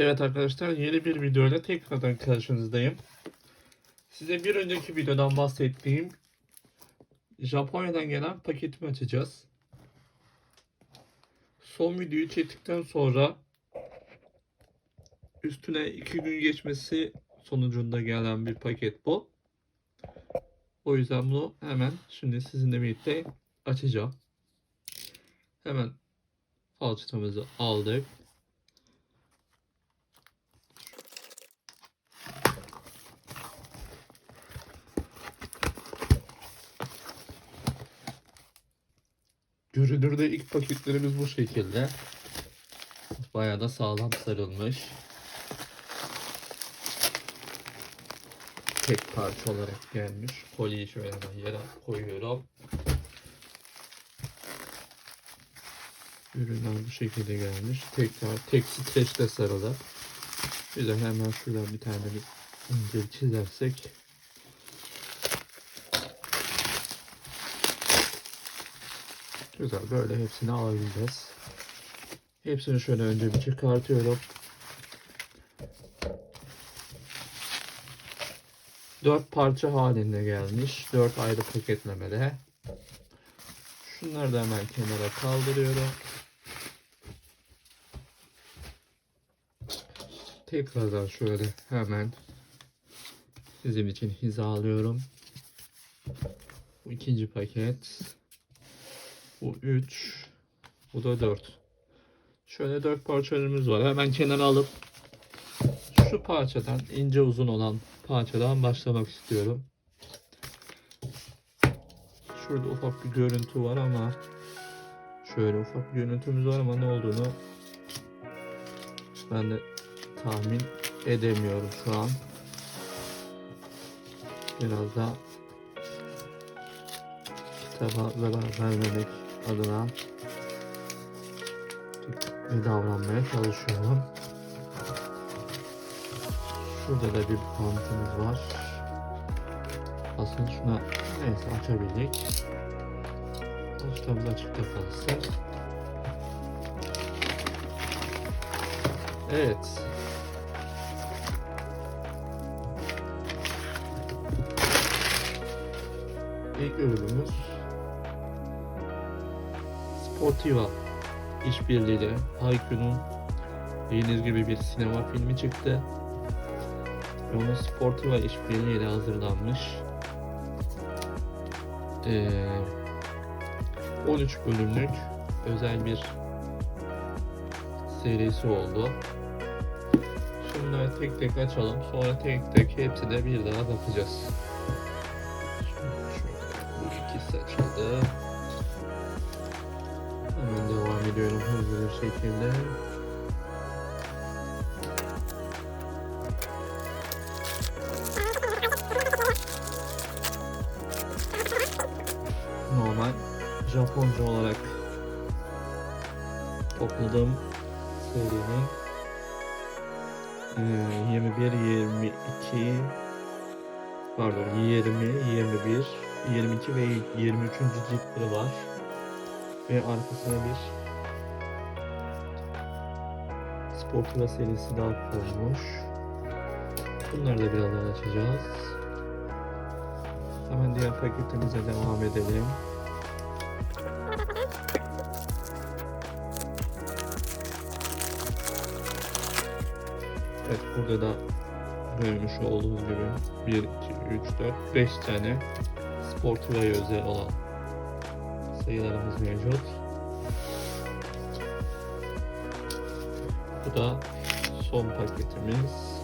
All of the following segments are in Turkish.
Evet arkadaşlar yeni bir videoyla tekrardan karşınızdayım. Size bir önceki videodan bahsettiğim Japonya'dan gelen paketimi açacağız. Son videoyu çektikten sonra üstüne iki gün geçmesi sonucunda gelen bir paket bu. O yüzden bunu hemen şimdi sizinle birlikte açacağım. Hemen falçatamızı aldık. Görünürde ilk paketlerimiz bu şekilde. Bayağı da sağlam sarılmış. Tek parça olarak gelmiş. Kolyeyi şöyle hemen yere koyuyorum. Ürünler bu şekilde gelmiş. Tekrar tek streçle sarılı. Bir de hemen şuradan bir tane bir ince çizersek Güzel böyle hepsini alabileceğiz. Hepsini şöyle önce bir çıkartıyorum. Dört parça halinde gelmiş. Dört ayrı paketlemede. Şunları da hemen kenara kaldırıyorum. Tekrardan şöyle hemen sizin için hizalıyorum. Bu ikinci paket. Bu 3. Bu da 4. Şöyle 4 parçalarımız var. Hemen kenara alıp şu parçadan ince uzun olan parçadan başlamak istiyorum. Şurada ufak bir görüntü var ama şöyle ufak bir görüntümüz var ama ne olduğunu ben de tahmin edemiyorum şu an. Biraz da kitaba zarar vermemek adına davranmaya çalışıyorum. Şurada da bir bantımız var. Aslında şuna neyse açabildik. Açtığımız açıkta kalsın. Evet. İlk ürünümüz Sportiva işbirliğiyle Haikyuu'nun bildiğiniz gibi bir sinema filmi çıktı. Onun Sportiva işbirliğiyle hazırlanmış eee, 13 bölümlük özel bir serisi oldu. Şunları tek tek açalım. Sonra tek tek hepsine bir daha bakacağız. Şekilde. Normal Japonca olarak topladığım serinin eee, 21, 22 pardon 20, 21, 22 ve 23. ciltleri var ve arkasına bir Sportiva serisi daha konmuş. Bunları da birazdan açacağız. Hemen diğer paketimize devam edelim. Evet burada da görmüş olduğunuz gibi 1, 2, 3, 4, 5 tane Sportiva'ya özel olan sayılarımız mevcut. Da son paketimiz.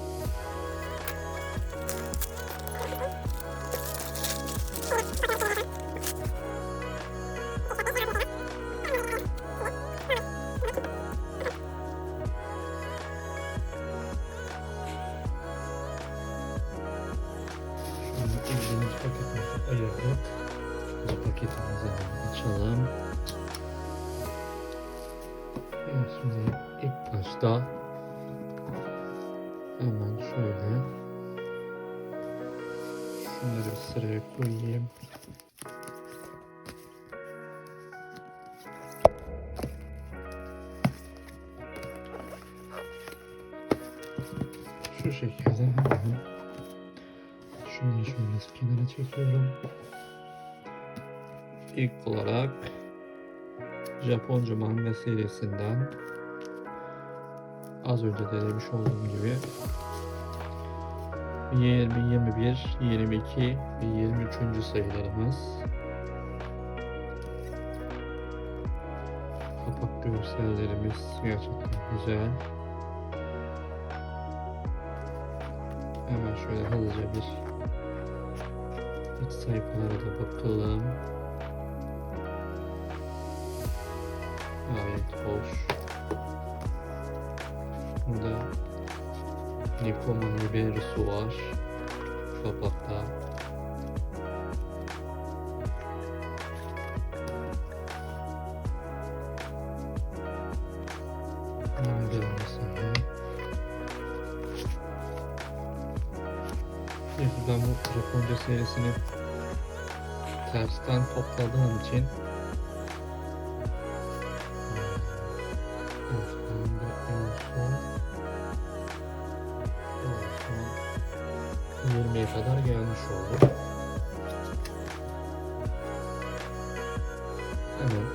Şimdi paketimizi ayırdık. Bu paketimizi açalım. Şimdi ilk başta hemen şöyle şunları bir sıraya koyayım. şekilde hemen şunları şöyle kenara çekiyorum. İlk olarak Japonca manga serisinden az önce de demiş olduğum gibi 20, 21, 22 ve 23. sayılarımız kapak görsellerimiz gerçekten güzel. Hemen şöyle hızlıca bir iç sayfalara da bakalım. Gayet hoş. Burada Nikoman Libero'su var. Kapakta. Ben bu Japonca serisini tersten topladığım için gelmiş oldu. Hemen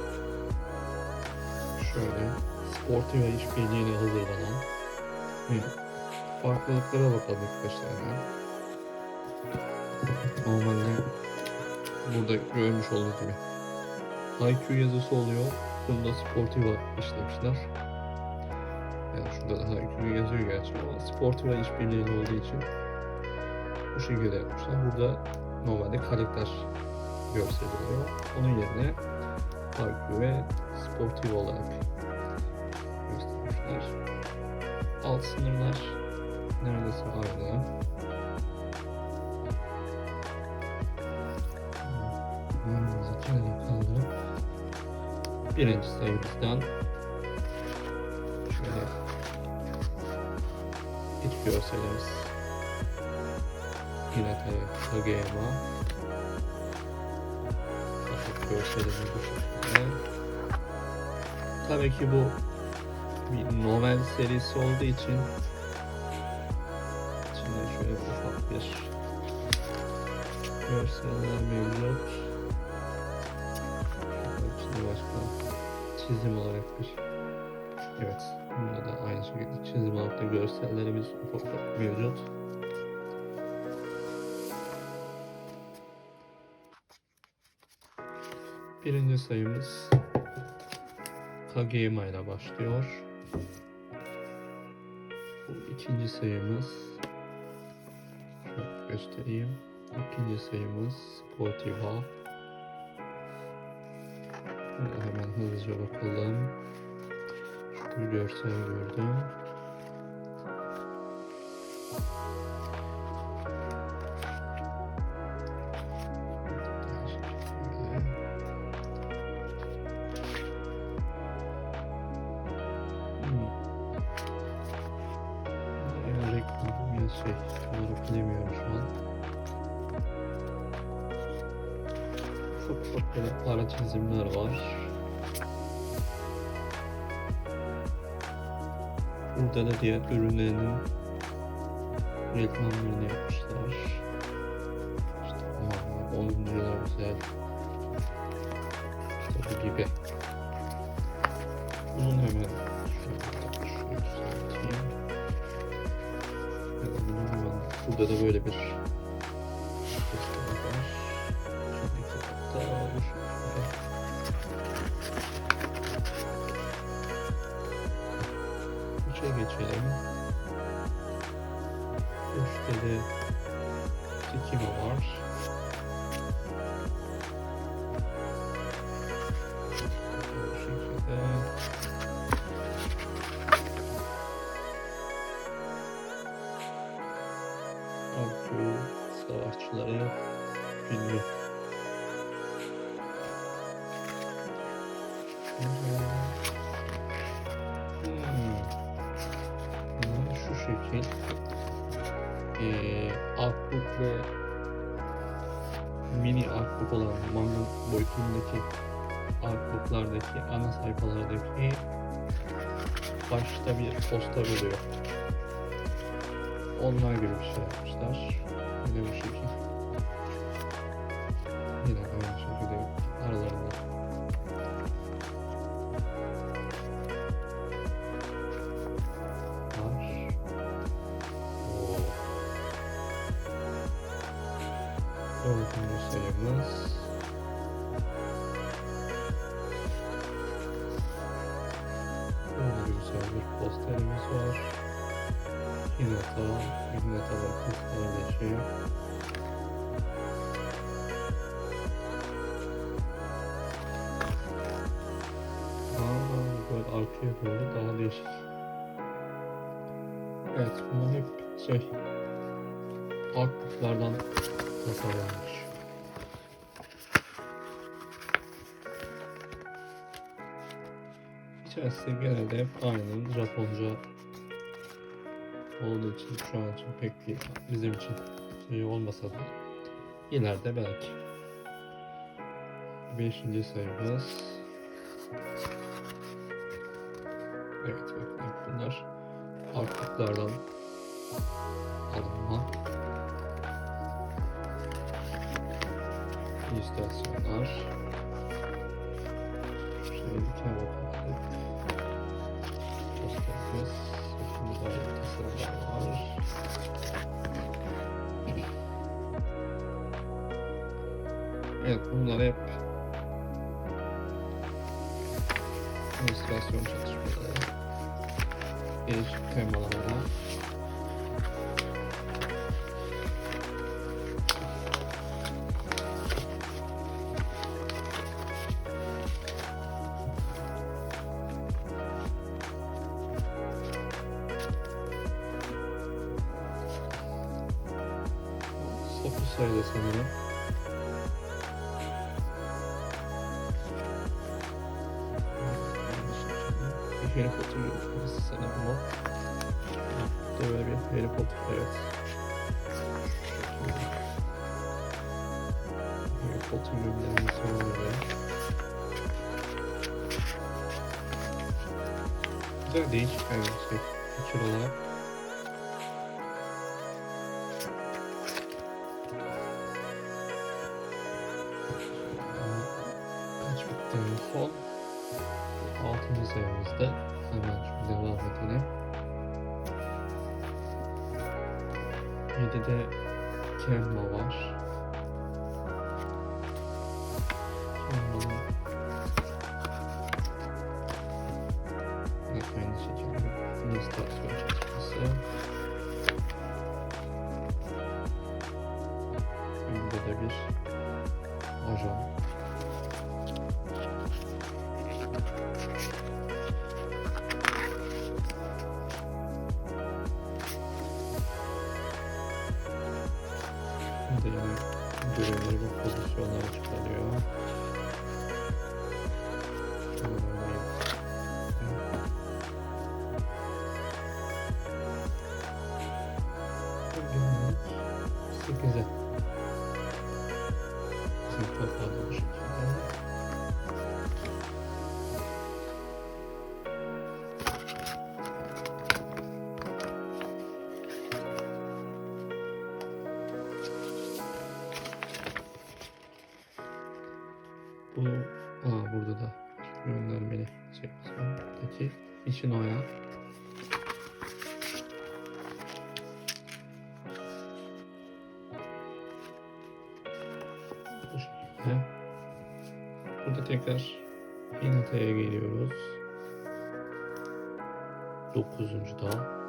şöyle Sportiva işbirliğiyle hazırlanan bir farklılıklara bakalım başta hemen. Normalde burada görmüş olduğunuz gibi IQ yazısı oluyor. Bunda Sportiva işlemişler. Yani şurada da IQ yazıyor gerçi ama Sportiva işbirliği olduğu için bu şekilde yapmışlar. Burada normalde karakter görseli oluyor. Onun yerine IQ ve Sportiva olarak göstermişler. Alt sınırlar neredeyse aynı. Birinci sayımızdan şöyle iç görselimiz Hinata Kageyama Kapak görselimiz bu şekilde. Tabii ki bu bir novel serisi olduğu için içinde şöyle ufak bir görseller mevcut. İçinde başka çizim olarak bir evet bunda da aynı şekilde çizim olarak da görsellerimiz ufak ufak mevcut. Birinci sayımız Kageyama ile başlıyor. Bu ikinci sayımız göstereyim. İkinci sayımız. Şöyle hemen hızlıca bakalım. Bir görsel gördüm. Burada da diğer ürünlerinin reklamlarını yapmışlar. İşte aa, oyuncular güzel. İşte bu gibi. Bunun hemen burada da böyle bir gösteri var. Şimdi kitapta bu şekilde. Üçe geçelim. Üçte de Tikimo var. Bu şekilde. Akü savaşçıları filmi. Artbook olan manga boyutundaki artbooklardaki ana sayfalardaki başta bir poster oluyor. onlar gibi bir şey yapmışlar. Yine bu şekil. Yine aynı şekilde aralarında var. Hinata, Hinata bakın kardeşi. Aa, böyle arkaya doğru daha değişik. Evet, bunlar hep şey, aktiflerden tasarlanmış. İçerisi genelde hep aynı Japonca olduğu için şu an için pek. Bizim için iyi olmasa da ileride belki. Beşinci sayımız. Evet bakın bunlar farklılıklardan alınma. İstasyonlar. Şöyle bir kere bakalım. Posterimiz. Böyle tasarımlar var. Evet bunlar hep illüstrasyon çalışmaları. Değişik temalarda. Böyle bir Harry Potter evet. Harry Potter yolculuğu sonra Güzel değişik bir şey. Fikir olarak. Mm. İçin oya. Bu şekilde. Burada tekrar Hinata'ya geliyoruz. Dokuzuncu da.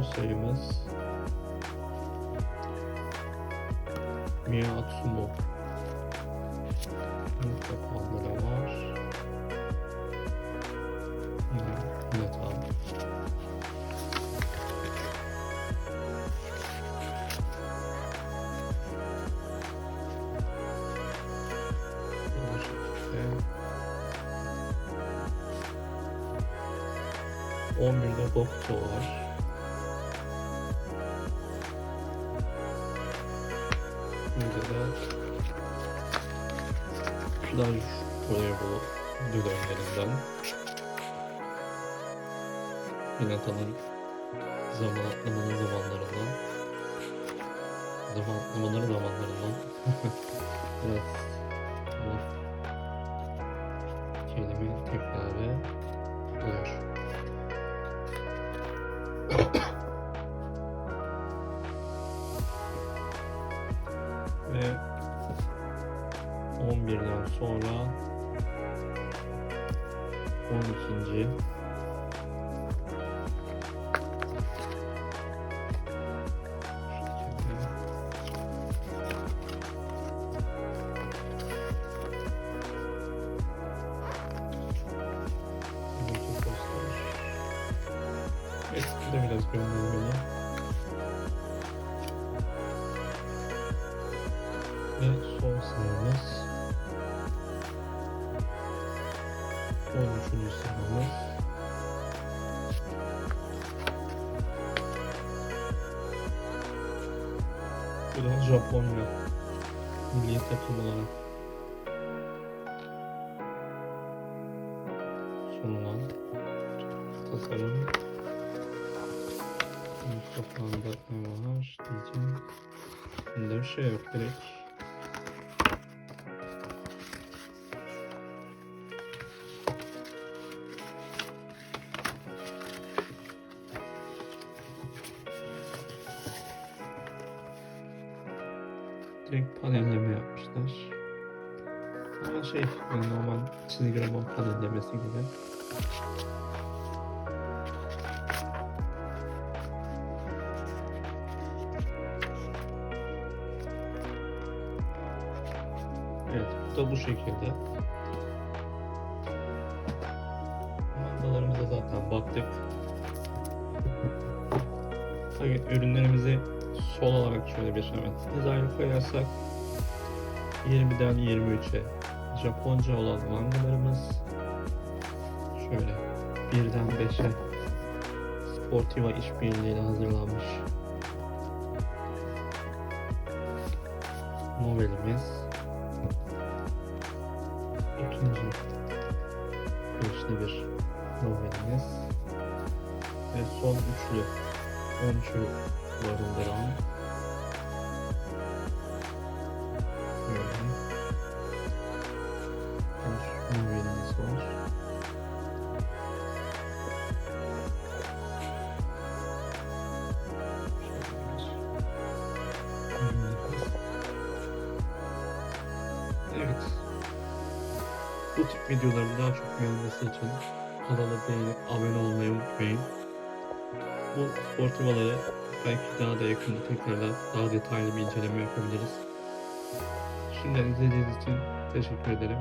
Üçüncü sayımız Mia Atsumo. Mutlaka da var. Metal. Bu şekilde. Bokto var. Plaj voleybolu dönemlerinden yine tanır zaman atlamalı zamanlarından zaman atlamaları zamanlarından biraz 11'den sonra 12. Buradaki postlar. Evet, bu da biraz göndermeli. Ve son 13. sayımız Bu da Japonya milli takım olarak sunulan tasarım Kafamda ne var diyeceğim. Bunda bir şey yok direkt. Direkt panelleme yapmışlar. Ama şey yani normal çizgi roman panellemesi gibi. Evet, bu da bu şekilde. Mandalarımıza zaten baktık. Evet, ürünlerimizi sol olarak şöyle bir hemen hizaya koyarsak 20'den 23'e Japonca olan mangalarımız. Şöyle 1'den 5'e Sportiva işbirliğiyle hazırlanmış novelimiz ikinci beşli bir novelimiz ve son üçlü 13'ü barındıran böyle bir novelimiz var. Evet. Bu tip videoların daha çok gelmesi için kanala beğenip abone olmayı unutmayın. Bu sportivaları belki daha da yakında tekrardan daha detaylı bir inceleme yapabiliriz. Şimdiden izlediğiniz için teşekkür ederim.